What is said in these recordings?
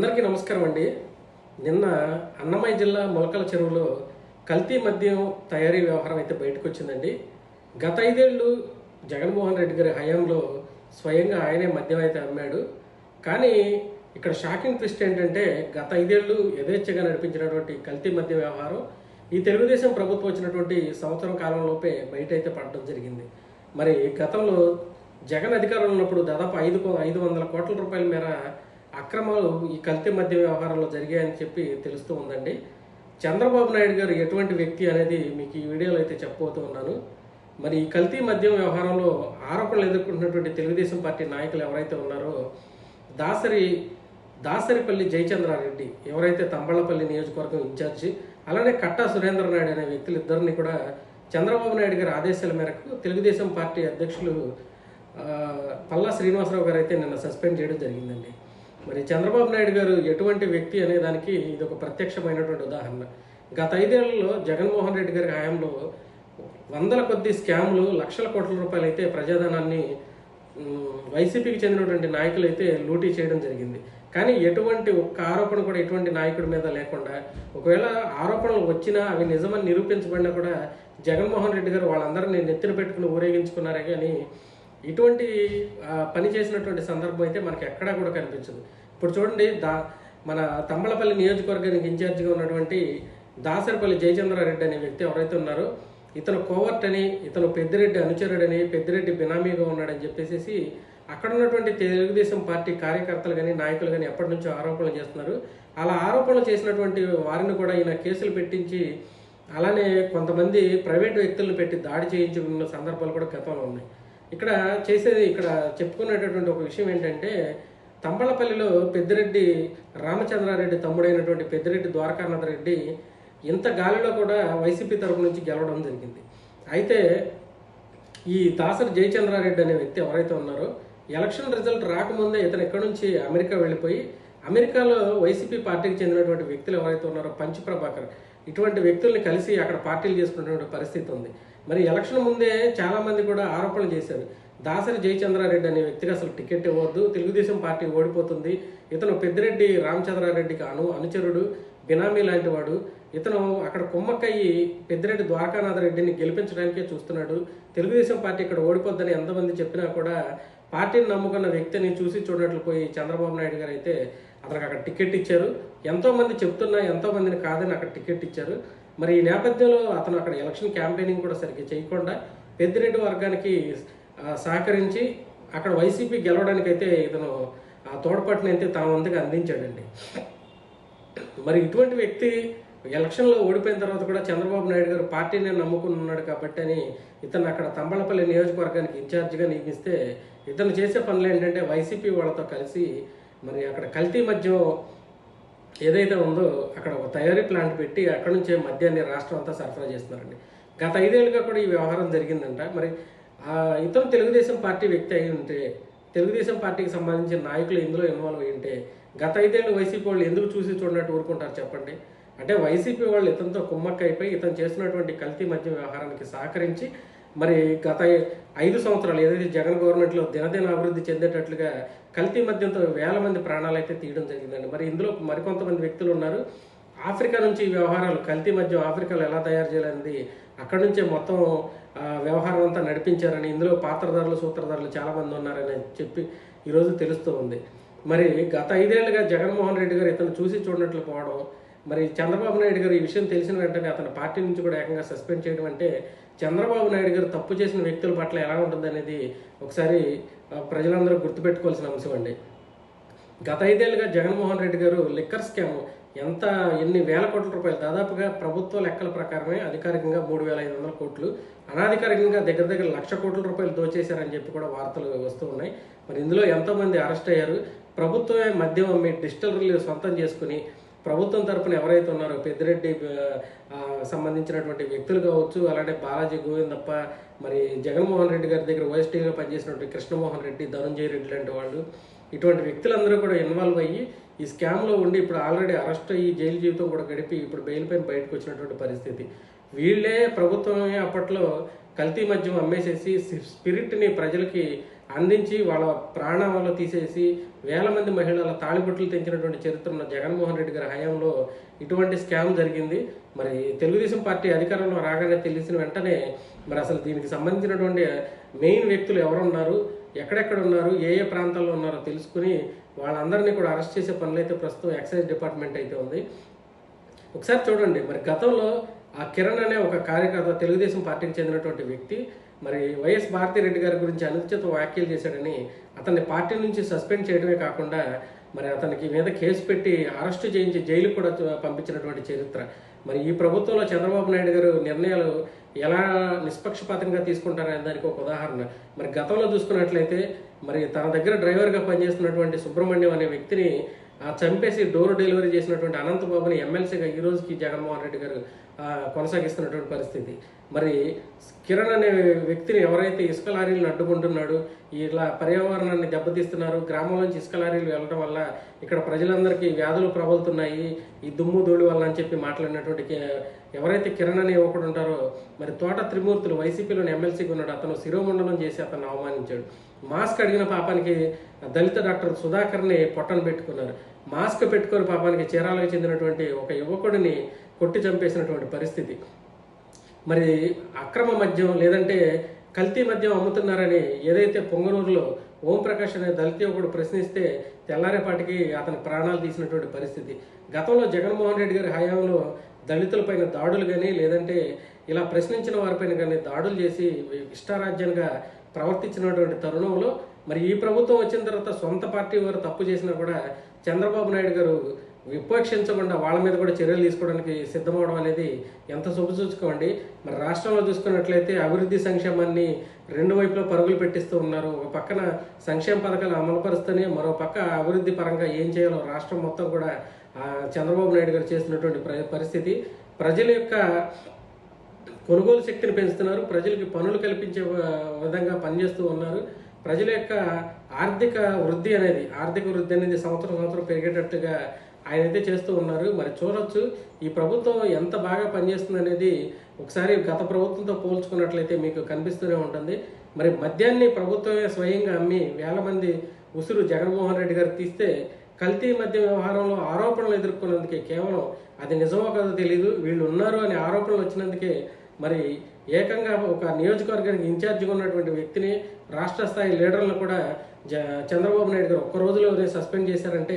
అందరికీ నమస్కారం అండి. నిన్న అన్నమయ్య జిల్లా మొలకల చెరువులో కల్తీ మద్యం తయారీ వ్యవహారం అయితే బయటకు వచ్చిందండి. గత ఐదేళ్ళు జగన్మోహన్ రెడ్డి గారి హయాంలో స్వయంగా ఆయనే మద్యం అయితే అమ్మాడు. కానీ ఇక్కడ షాకింగ్ ట్విస్ట్ ఏంటంటే గత ఐదేళ్ళు యథేచ్ఛగా నడిపించినటువంటి కల్తీ మద్య వ్యవహారం ఈ తెలుగుదేశం ప్రభుత్వం వచ్చినటువంటి సంవత్సరం కాలంలోపే బయట అయితే పడడం జరిగింది. మరి గతంలో జగన్ అధికారంలో ఉన్నప్పుడు దాదాపు ఐదు ఐదు వందల కోట్ల రూపాయల మేర అక్రమాలు ఈ కల్తీ మధ్య వ్యవహారంలో జరిగాయని చెప్పి తెలుస్తూ ఉందండి. చంద్రబాబు నాయుడు గారు ఎటువంటి వ్యక్తి అనేది మీకు ఈ వీడియోలో అయితే చెప్పబోతూ ఉన్నాను. మరి ఈ కల్తీ మద్యం వ్యవహారంలో ఆరోపణలు ఎదుర్కొంటున్నటువంటి తెలుగుదేశం పార్టీ నాయకులు ఎవరైతే ఉన్నారో దాసరి దాసరిపల్లి జయచంద్రారెడ్డి ఎవరైతే తంబళ్ళపల్లి నియోజకవర్గం ఇన్ఛార్జి అలానే కట్టా సురేంద్ర నాయుడు అనే వ్యక్తులు ఇద్దరిని కూడా చంద్రబాబు నాయుడు గారి ఆదేశాల మేరకు తెలుగుదేశం పార్టీ అధ్యక్షులు పల్లా శ్రీనివాసరావు గారు అయితే నిన్న సస్పెండ్ చేయడం జరిగిందండి. మరి చంద్రబాబు నాయుడు గారు ఎటువంటి వ్యక్తి అనే దానికి ఇది ఒక ప్రత్యక్షమైనటువంటి ఉదాహరణ. గత ఐదేళ్ళలో జగన్మోహన్ రెడ్డి గారి హయాంలో వందల కొద్ది స్కామ్లు లక్షల కోట్ల రూపాయలు అయితే ప్రజాధనాన్ని వైసీపీకి చెందినటువంటి నాయకులు అయితే లూటీ చేయడం జరిగింది. కానీ ఎటువంటి ఒక్క ఆరోపణ కూడా ఎటువంటి నాయకుడి మీద లేకుండా ఒకవేళ ఆరోపణలు వచ్చినా అవి నిజమని నిరూపించబడినా కూడా జగన్మోహన్ రెడ్డి గారు వాళ్ళందరినీ నెత్తిన పెట్టుకుని ఊరేగించుకున్నారే కానీ ఇటువంటి పని చేసినటువంటి సందర్భం అయితే మనకి ఎక్కడా కూడా కనిపించదు. ఇప్పుడు చూడండి దా మన తంబలపల్లి నియోజకవర్గానికి ఇన్ఛార్జిగా ఉన్నటువంటి దాసరిపల్లి జయచంద్రారెడ్డి అనే వ్యక్తి ఎవరైతే ఉన్నారో ఇతను కోవర్ట్ అని ఇతను పెద్దిరెడ్డి అనుచరుడని పెద్దిరెడ్డి బినామీగా ఉన్నాడని చెప్పేసి అక్కడ ఉన్నటువంటి తెలుగుదేశం పార్టీ కార్యకర్తలు కానీ నాయకులు కానీ ఎప్పటి నుంచో ఆరోపణలు చేస్తున్నారు. అలా ఆరోపణలు చేసినటువంటి వారిని కూడా ఈయన కేసులు పెట్టించి అలానే కొంతమంది ప్రైవేట్ వ్యక్తులను పెట్టి దాడి చేయించుకున్న సందర్భాలు కూడా గతంలో ఉన్నాయి. ఇక్కడ చేసేది ఇక్కడ చెప్పుకునేటటువంటి ఒక విషయం ఏంటంటే తంబళపల్లిలో పెద్దిరెడ్డి రామచంద్రారెడ్డి తమ్ముడైనటువంటి పెద్దిరెడ్డి ద్వారకానాథ రెడ్డి ఇంత గాలిలో కూడా వైసీపీ తరపు నుంచి గెలవడం జరిగింది. అయితే ఈ దాసరి జయచంద్రారెడ్డి అనే వ్యక్తి ఎవరైతే ఉన్నారో ఎలక్షన్ రిజల్ట్ రాకముందే ఇతను ఎక్కడి నుంచి అమెరికా వెళ్ళిపోయి అమెరికాలో వైసీపీ పార్టీకి చెందినటువంటి వ్యక్తులు ఎవరైతే ఉన్నారో పంచి ప్రభాకర్ ఇటువంటి వ్యక్తుల్ని కలిసి అక్కడ పార్టీలు చేసుకున్నటువంటి పరిస్థితి ఉంది. మరి ఎలక్షన్ ముందే చాలామంది కూడా ఆరోపణలు చేశారు. దాసరి జయచంద్రారెడ్డి అనే వ్యక్తికి అసలు టికెట్ ఇవ్వద్దు తెలుగుదేశం పార్టీ ఓడిపోతుంది. ఇతను పెద్దిరెడ్డి రామచంద్రారెడ్డికి అను అనుచరుడు బినామీ లాంటి వాడు. ఇతను అక్కడ కుమ్మక్కయ్యి పెద్దిరెడ్డి ద్వారకానాథ రెడ్డిని గెలిపించడానికే చూస్తున్నాడు. తెలుగుదేశం పార్టీ ఇక్కడ ఓడిపోద్దని ఎంతమంది చెప్పినా కూడా పార్టీని నమ్ముకున్న వ్యక్తిని చూసి చూడనట్లు పోయి చంద్రబాబు నాయుడు గారు అయితే అతనికి అక్కడ టికెట్ ఇచ్చారు. ఎంతోమంది చెప్తున్నా ఎంతోమందిని కాదని అక్కడ టికెట్ ఇచ్చారు. మరి ఈ నేపథ్యంలో అతను అక్కడ ఎలక్షన్ క్యాంపెయినింగ్ కూడా సరిగ్గా చేయకుండా పెద్దిరెడ్డి వర్గానికి సహకరించి అక్కడ వైసీపీ గెలవడానికి అయితే ఇతను ఆ తోడ్పాటుని అయితే తన అందించాడండి. మరి ఇటువంటి వ్యక్తి ఎలక్షన్లో ఓడిపోయిన తర్వాత కూడా చంద్రబాబు నాయుడు గారు పార్టీని నమ్ముకుని ఉన్నాడు కాబట్టి అని ఇతను అక్కడ తంబళపల్లి నియోజకవర్గానికి ఇన్ఛార్జిగా నియమిస్తే ఇతను చేసే పనులు ఏంటంటే వైసీపీ వాళ్ళతో కలిసి మరి అక్కడ కల్తీ మద్యం ఏదైతే ఉందో అక్కడ ఒక తయారీ ప్లాంట్ పెట్టి అక్కడ నుంచే మద్యాన్ని రాష్ట్రం అంతా సరఫరా చేస్తున్నారండి. గత ఐదేళ్ళుగా కూడా ఈ వ్యవహారం జరిగిందంట. మరి ఆ ఇతను తెలుగుదేశం పార్టీ వ్యక్తి అయి ఉంటే తెలుగుదేశం పార్టీకి సంబంధించిన నాయకులు ఇందులో ఇన్వాల్వ్ అయి ఉంటే గత ఐదేళ్ళు వైసీపీ వాళ్ళు ఎందుకు చూసి చూడనట్టు ఊరుకుంటారు చెప్పండి? అంటే వైసీపీ వాళ్ళు ఇతనితో కుమ్మక్క అయిపోయి ఇతను చేస్తున్నటువంటి కల్తీ మద్యం వ్యవహారానికి సహకరించి మరి గత ఐదు సంవత్సరాలు ఏదైతే జగన్ గవర్నమెంట్లో దినదిన అభివృద్ధి చెందేటట్లుగా కల్తీ మద్యంతో వేల మంది ప్రాణాలు అయితే తీయడం జరిగిందండి. మరి ఇందులో మరికొంతమంది వ్యక్తులు ఉన్నారు. ఆఫ్రికా నుంచి వ్యవహారాలు కల్తీ మద్యం ఆఫ్రికాలో ఎలా తయారు చేయాలనేది అక్కడి నుంచే మొత్తం వ్యవహారం అంతా నడిపించారని ఇందులో పాత్రధారులు సూత్రధారులు చాలా మంది ఉన్నారని చెప్పి ఈరోజు తెలుస్తూ ఉంది. మరి గత ఐదేళ్ళుగా జగన్మోహన్ రెడ్డి గారు ఇతను చూసి చూడనట్లు పోవడం మరి చంద్రబాబు నాయుడు గారు ఈ విషయం తెలిసిన వెంటనే అతని పార్టీ నుంచి కూడా ఏకంగా సస్పెండ్ చేయడం అంటే చంద్రబాబు నాయుడు గారు తప్పు చేసిన వ్యక్తుల పట్ల ఎలా ఉంటుంది అనేది ఒకసారి ప్రజలందరూ గుర్తుపెట్టుకోవాల్సిన అంశం అండి. గత ఐదేళ్ళుగా జగన్మోహన్ రెడ్డి గారు లిక్కర్ స్కామ్ ఎంత ఎన్ని వేల కోట్ల రూపాయలు దాదాపుగా ప్రభుత్వ లెక్కల ప్రకారమే అధికారికంగా మూడు వేల ఐదు వందల కోట్లు అనాధికారికంగా దగ్గర దగ్గర లక్ష కోట్ల రూపాయలు దోచేశారని చెప్పి కూడా వార్తలు వస్తూ ఉన్నాయి. మరి ఇందులో ఎంతోమంది అరెస్ట్ అయ్యారు. ప్రభుత్వమే మద్యం అమ్మి డిజిటల్ సొంతం చేసుకుని ప్రభుత్వం తరపున ఎవరైతే ఉన్నారో పెద్దిరెడ్డి సంబంధించినటువంటి వ్యక్తులు కావచ్చు అలాంటి బాలాజీ గోవిందప్ప మరి జగన్మోహన్ రెడ్డి గారి దగ్గర ఓఎస్టీగా పనిచేసినటువంటి కృష్ణమోహన్ రెడ్డి ధనంజయ రెడ్డి లాంటి వాళ్ళు ఇటువంటి వ్యక్తులందరూ కూడా ఇన్వాల్వ్ అయ్యి ఈ స్కామ్లో ఉండి ఇప్పుడు ఆల్రెడీ అరెస్ట్ అయ్యి జైలు జీవితం కూడా గడిపి ఇప్పుడు బెయిల్ పైన బయటకు వచ్చినటువంటి పరిస్థితి. వీళ్ళే ప్రభుత్వమే అప్పట్లో కల్తీ మద్యం అమ్మేసేసి స్పిరిట్ని ప్రజలకి అందించి వాళ్ళ ప్రాణాలు తీసేసి వేల మంది మహిళల తాళిబొట్లు తెంచినటువంటి చరిత్ర ఉన్న జగన్మోహన్ రెడ్డి గారి హయాంలో ఇటువంటి స్కామ్ జరిగింది. మరి తెలుగుదేశం పార్టీ అధికారంలో రాగానే తెలిసిన వెంటనే మరి అసలు దీనికి సంబంధించినటువంటి మెయిన్ వ్యక్తులు ఎవరున్నారు ఎక్కడెక్కడ ఉన్నారు ఏ ఏ ప్రాంతాల్లో ఉన్నారో తెలుసుకుని వాళ్ళందరినీ కూడా అరెస్ట్ చేసే పనులైతే ప్రస్తుతం ఎక్సైజ్ డిపార్ట్మెంట్ అయితే ఉంది. ఒకసారి చూడండి మరి గతంలో ఆ కిరణ్ అనే ఒక కార్యకర్త తెలుగుదేశం పార్టీకి చెందినటువంటి వ్యక్తి. మరి వైఎస్ భారతిరెడ్డి గారి గురించి అనుచిత వ్యాఖ్యలు చేశాడని అతన్ని పార్టీ నుంచి సస్పెండ్ చేయడమే కాకుండా మరి అతనికి మీద కేసు పెట్టి అరెస్టు చేయించి జైలు కూడా పంపించినటువంటి చరిత్ర. మరి ఈ ప్రభుత్వంలో చంద్రబాబు నాయుడు గారు నిర్ణయాలు ఎలా నిష్పక్షపాతంగా తీసుకుంటారనే దానికి ఒక ఉదాహరణ. మరి గతంలో చూసుకున్నట్లయితే మరి తన దగ్గర డ్రైవర్గా పనిచేస్తున్నటువంటి సుబ్రహ్మణ్యం అనే వ్యక్తిని ఆ చంపేసి డోర్ డెలివరీ చేసినటువంటి అనంతబాబుని ఎమ్మెల్సీగా ఈ రోజుకి జగన్మోహన్ రెడ్డి గారు కొనసాగిస్తున్నటువంటి పరిస్థితి. మరి కిరణ్ అనే వ్యక్తిని ఎవరైతే ఇసుక లారీలను అడ్డుకుంటున్నాడు ఇలా పర్యావరణాన్ని దెబ్బతీస్తున్నారు గ్రామంలోంచి ఇసుక లారీలు వెళ్ళడం వల్ల ఇక్కడ ప్రజలందరికీ వ్యాధులు ప్రబలుతున్నాయి ఈ దుమ్ము ధూళి వల్ల అని చెప్పి మాట్లాడినటువంటి ఎవరైతే కిరణ్ అనే యువకుడు ఉంటారో మరి తోట త్రిమూర్తులు వైసీపీలోని ఎమ్మెల్సీగా ఉన్నాడు. అతను శిరోమండలం చేసి అతను అవమానించాడు. మాస్క్ అడిగిన పాపానికి దళిత డాక్టర్ సుధాకర్ని పొట్టను పెట్టుకున్నారు. మాస్క్ పెట్టుకొని పాపానికి చీరాలకు చెందినటువంటి ఒక యువకుడిని కొట్టి చంపేసినటువంటి పరిస్థితి. మరి అక్రమ మద్యం లేదంటే కల్తీ మద్యం అమ్ముతున్నారని ఏదైతే పొంగనూరులో ఓంప్రకాష్ అనే దళిత యువకుడు ప్రశ్నిస్తే తెల్లారేపాటికి అతని ప్రాణాలు తీసినటువంటి పరిస్థితి. గతంలో జగన్మోహన్ రెడ్డి గారి హయాంలో దళితులపైన దాడులు కానీ లేదంటే ఇలా ప్రశ్నించిన వారిపైన కానీ దాడులు చేసి ఇష్టారాజ్యంగా ప్రవర్తించినటువంటి తరుణంలో మరి ఈ ప్రభుత్వం వచ్చిన తర్వాత సొంత పార్టీ వారు తప్పు చేసినా కూడా చంద్రబాబు నాయుడు గారు విపక్షించకుండా వాళ్ళ మీద కూడా చర్యలు తీసుకోవడానికి సిద్ధమవడం అనేది ఎంత శుభసూచకం అండి మరి రాష్ట్రంలో చూసుకున్నట్లయితే అభివృద్ధి సంక్షేమాన్ని రెండు వైపులా పరుగులు పెట్టిస్తూ ఉన్నారు. ఒక పక్కన సంక్షేమ పథకాలు అమలుపరుస్తూనే మరో పక్క అభివృద్ధి పరంగా ఏం చేయాలో రాష్ట్రం మొత్తం కూడా చంద్రబాబు నాయుడు గారు చేసినటువంటి ప్ర- పరిస్థితి. ప్రజల యొక్క కొనుగోలు శక్తిని పెంచుతున్నారు. ప్రజలకి పనులు కల్పించే విధంగా పనిచేస్తూ ఉన్నారు. ప్రజల యొక్క ఆర్థిక వృద్ధి అనేది ఆర్థిక వృద్ధి అనేది సంవత్సరం సంవత్సరం పెరిగేటట్టుగా ఆయన అయితే చేస్తూ ఉన్నారు. మరి చూడొచ్చు ఈ ప్రభుత్వం ఎంత బాగా పనిచేస్తుంది అనేది ఒకసారి గత ప్రభుత్వంతో పోల్చుకున్నట్లయితే మీకు కనిపిస్తూనే ఉంటుంది. మరి మద్యాన్ని ప్రభుత్వమే స్వయంగా అమ్మి వేల మంది ఉసురు జగన్మోహన్ రెడ్డి గారు తీస్తే కల్తీ మద్య వ్యవహారంలో ఆరోపణలు ఎదుర్కొన్నందుకే కేవలం అది నిజమో కాదో తెలియదు వీళ్ళు ఉన్నారు అనే ఆరోపణలు వచ్చినందుకే మరి ఏకంగా ఒక నియోజకవర్గానికి ఇన్ఛార్జిగా ఉన్నటువంటి వ్యక్తిని రాష్ట్ర స్థాయి లీడర్లను కూడా చంద్రబాబు నాయుడు గారు ఒక్క రోజులోనే సస్పెండ్ చేశారంటే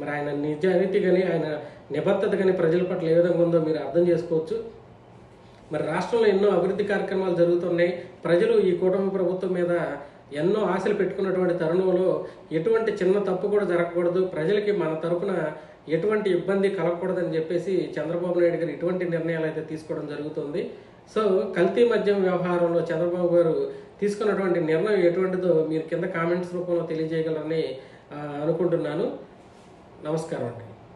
మరి ఆయన నిజాయితీ కానీ ఆయన నిబద్ధత కానీ ప్రజల పట్ల ఏ విధంగా ఉందో మీరు అర్థం చేసుకోవచ్చు. మరి రాష్ట్రంలో ఎన్నో అభివృద్ధి కార్యక్రమాలు జరుగుతున్నాయి. ప్రజలు ఈ కూటమి ప్రభుత్వం మీద ఎన్నో ఆశలు పెట్టుకున్నటువంటి తరుణంలో ఎటువంటి చిన్న తప్పు కూడా జరగకూడదు. ప్రజలకి మన తరపున ఎటువంటి ఇబ్బంది కలగకూడదని చెప్పేసి చంద్రబాబు నాయుడు గారు ఇటువంటి నిర్ణయాలు అయితే తీసుకోవడం జరుగుతుంది. సో కల్తీ మద్యం వ్యవహారంలో చంద్రబాబు గారు తీసుకున్నటువంటి నిర్ణయం ఎటువంటిదో మీరు కింద కామెంట్స్ రూపంలో తెలియజేయగలరని అనుకుంటున్నాను. నమస్కారం అండి.